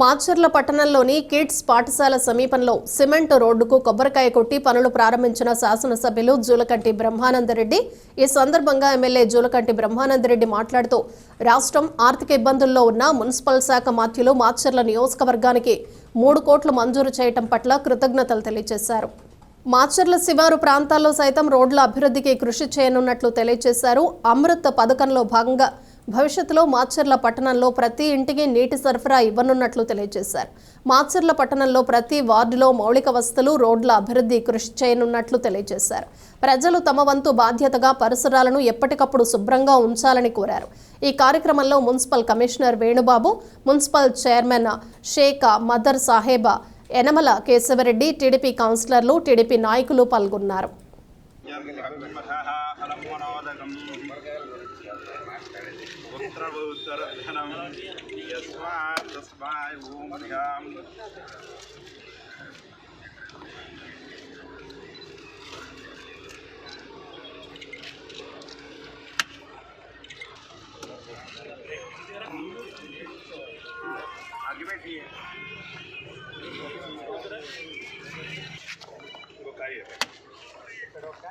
మాచర్ల పట్టణంలోని కిడ్స్ పాఠశాల సమీపంలో సిమెంట్ రోడ్డుకు కొబ్బరికాయ కొట్టి పనులు ప్రారంభించిన శాసనసభ్యులు జూలకంటి బ్రహ్మానందరెడ్డి. ఈ సందర్భంగా ఎమ్మెల్యే జూలకంటి బ్రహ్మానందరెడ్డి మాట్లాడుతూ రాష్ట్రం ఆర్థిక ఇబ్బందుల్లో ఉన్న మున్సిపల్ శాఖ మాత్యులు మాచర్ల నియోజకవర్గానికి మూడు కోట్లు మంజూరు చేయటం పట్ల కృతజ్ఞతలు తెలియజేశారు. మాచర్ల శివారు ప్రాంతాల్లో సైతం రోడ్ల అభివృద్ధికి కృషి చేయనున్నట్లు తెలియజేశారు. అమృత్ పథకంలో భాగంగా భవిష్యత్తులో మాచర్ల పట్టణంలో ప్రతి ఇంటికి నీటి సరఫరా ఇవ్వనున్నట్లు తెలియజేశారు. మాచర్ల పట్టణంలో ప్రతి వార్డులో మౌలిక వసతులు రోడ్ల అభివృద్ధి కృషి చేయనున్నట్లు తెలియజేశారు. ప్రజలు తమ వంతు బాధ్యతగా పరిసరాలను ఎప్పటికప్పుడు శుభ్రంగా ఉంచాలని కోరారు. ఈ కార్యక్రమంలో municipal commissioner Venubabu municipal chairman Sheikh Madar Saheba Yanamala Keshavareddy TDP కౌన్సిలర్లు టీడీపీ నాయకులు పాల్గొన్నారు. महाफलमोनोदकम् पुत्रभूतरत्नम् यस्मात् तस्माय भूम्याम्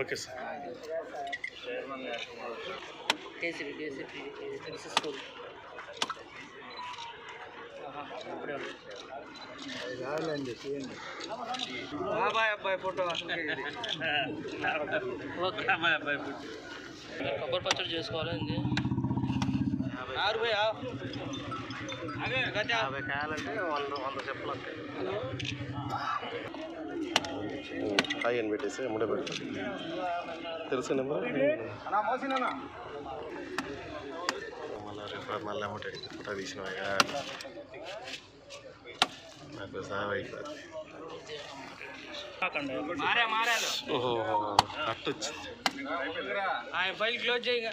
ఓకే సార్. కేసీపీ కేసీపీ తెలుసు స్కూల్. బాబాయ్ అబ్బాయి ఫోటో. ఓకే. అబ్బాయి అబ్బాయి ఫోటో. కొబ్బరి పచ్చడి చేసుకోవాలండి గజా యాభై కాయాలంటే వంద వంద చెప్పులు వస్తాయి కాయ అని పెట్టేసి ముడే పెడతాం తెలుసు నెంబర్ మళ్ళీ మళ్ళీ అమ్మటే ఫోటో తీసినవా నాకు మారా మారాలు. ఓహో అట్టు వచ్చింది ఆయన ఫైల్ క్లోజ్ చేయగా.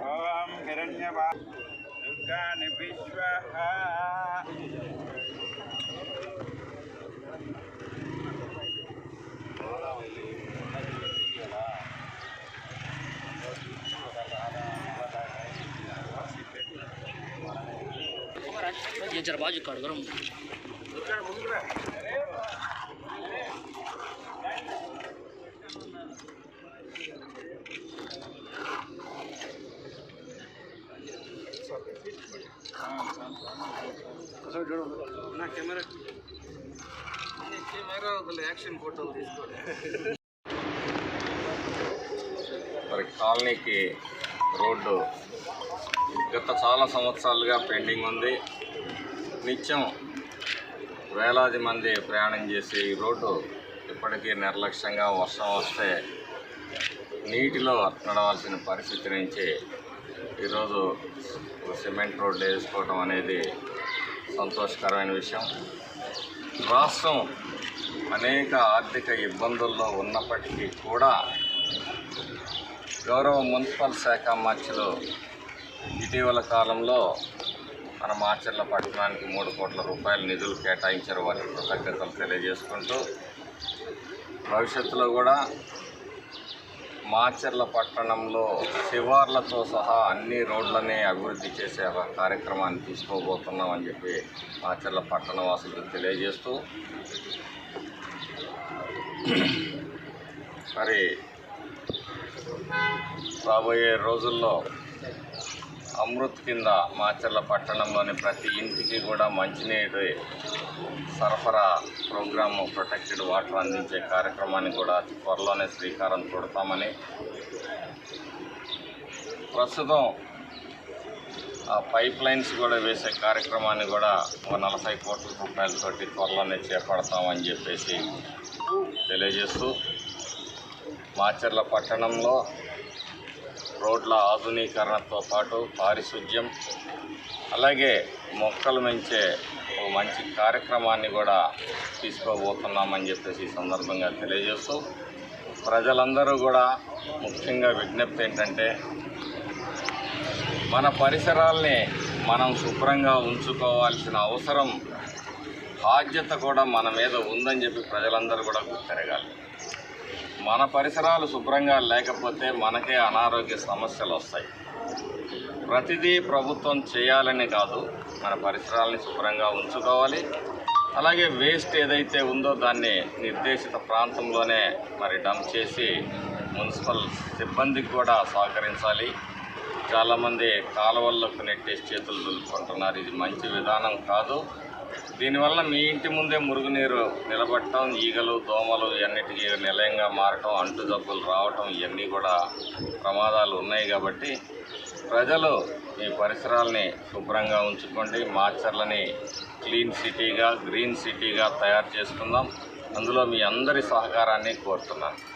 ॐ हिरण्यवा दुर्गानि विश्वः ये जरबाज काट కెమెరా కెమెరా ఒక యాక్షన్ ఫోటోలు తీసుకోండి. మరి కాలనీకి రోడ్డు గత చాలా సంవత్సరాలుగా పెండింగ్ ఉంది. నిత్యం వేలాది మంది ప్రయాణం చేసే ఈ రోడ్డు ఇప్పటికీ నిర్లక్ష్యంగా వర్షం వస్తే నీటిలో నడవాల్సిన పరిస్థితి నుంచి ఈరోజు సిమెంట్ రోడ్డు వేసుకోవడం అనేది సంతోషకరమైన విషయం. రాష్ట్రం అనేక ఆర్థిక ఇబ్బందుల్లో ఉన్నప్పటికీ కూడా గౌరవ మున్సిపల్ శాఖ మంత్రులు ఇటీవల కాలంలో మన మాచర్ల పట్టణానికి మూడు కోట్ల రూపాయల నిధులు కేటాయించారు వారికి కృతజ్ఞతలు తెలియజేసుకుంటూ భవిష్యత్తులో కూడా మాచర్ల పట్టణంలో శివార్లతో సహా అన్ని రోడ్లనే అభివృద్ధి చేసే ఒక కార్యక్రమాన్ని తీసుకోబోతున్నామని చెప్పి మాచర్ల పట్టణ వాసులకు తెలియజేస్తూ మరి రాబోయే రోజుల్లో అమృత్ కింద మాచర్ల పట్టణంలోని ప్రతి ఇంటికి కూడా మంచినీటి సరఫరా ప్రోగ్రాము ప్రొటెక్టెడ్ వాటర్ అందించే కార్యక్రమాన్ని కూడా త్వరలోనే శ్రీకారం చుడతామని ప్రస్తుతం ఆ పైప్ లైన్స్ కూడా వేసే కార్యక్రమాన్ని కూడా ఒక నలభై కోట్ల రూపాయలతోటి త్వరలోనే చేపడతామని చెప్పేసి తెలియజేస్తూ మాచర్ల పట్టణంలో రోడ్ల ఆధునీకరణతో పాటు పారిశుద్ధ్యం అలాగే మొక్కలు పెంచే ఒక మంచి కార్యక్రమాన్ని కూడా తీసుకోబోతున్నామని చెప్పేసి ఈ సందర్భంగా తెలియజేస్తూ ప్రజలందరూ కూడా ముఖ్యంగా విజ్ఞప్తి ఏంటంటే మన పరిసరాల్ని మనం శుభ్రంగా ఉంచుకోవాల్సిన అవసరం బాధ్యత కూడా మన మీద ఉందని చెప్పి ప్రజలందరూ కూడా గుర్తెరగాలి. మన పరిసరాలు శుభ్రంగా లేకపోతే మనకే అనారోగ్య సమస్యలు వస్తాయి. ప్రతిదీ ప్రభుత్వం చేయాలని కాదు మన పరిసరాలని శుభ్రంగా ఉంచుకోవాలి. అలాగే వేస్ట్ ఏదైతే ఉందో దాన్ని నిర్దేశిత ప్రాంతంలోనే మరి డంప్ చేసి మున్సిపల్ సిబ్బందికి కూడా సహకరించాలి. చాలామంది కాలువల్లోకి నెట్టేసి చేతులు దులుపుకుంటున్నారు. ఇది మంచి విధానం కాదు. దీనివల్ల మీ ఇంటి ముందే మురుగునీరు నిలబడటం ఈగలు దోమలు ఇవన్నిటికీ నిలయంగా మారటం అంటు జబ్బులు రావటం ఇవన్నీ కూడా ప్రమాదాలు ఉన్నాయి కాబట్టి ప్రజలు మీ పరిసరాలని శుభ్రంగా ఉంచుకోండి. మాచర్లని క్లీన్ సిటీగా గ్రీన్ సిటీగా తయారు చేసుకుందాం. అందులో మీ అందరి సహకారాన్ని కోరుతున్నాను.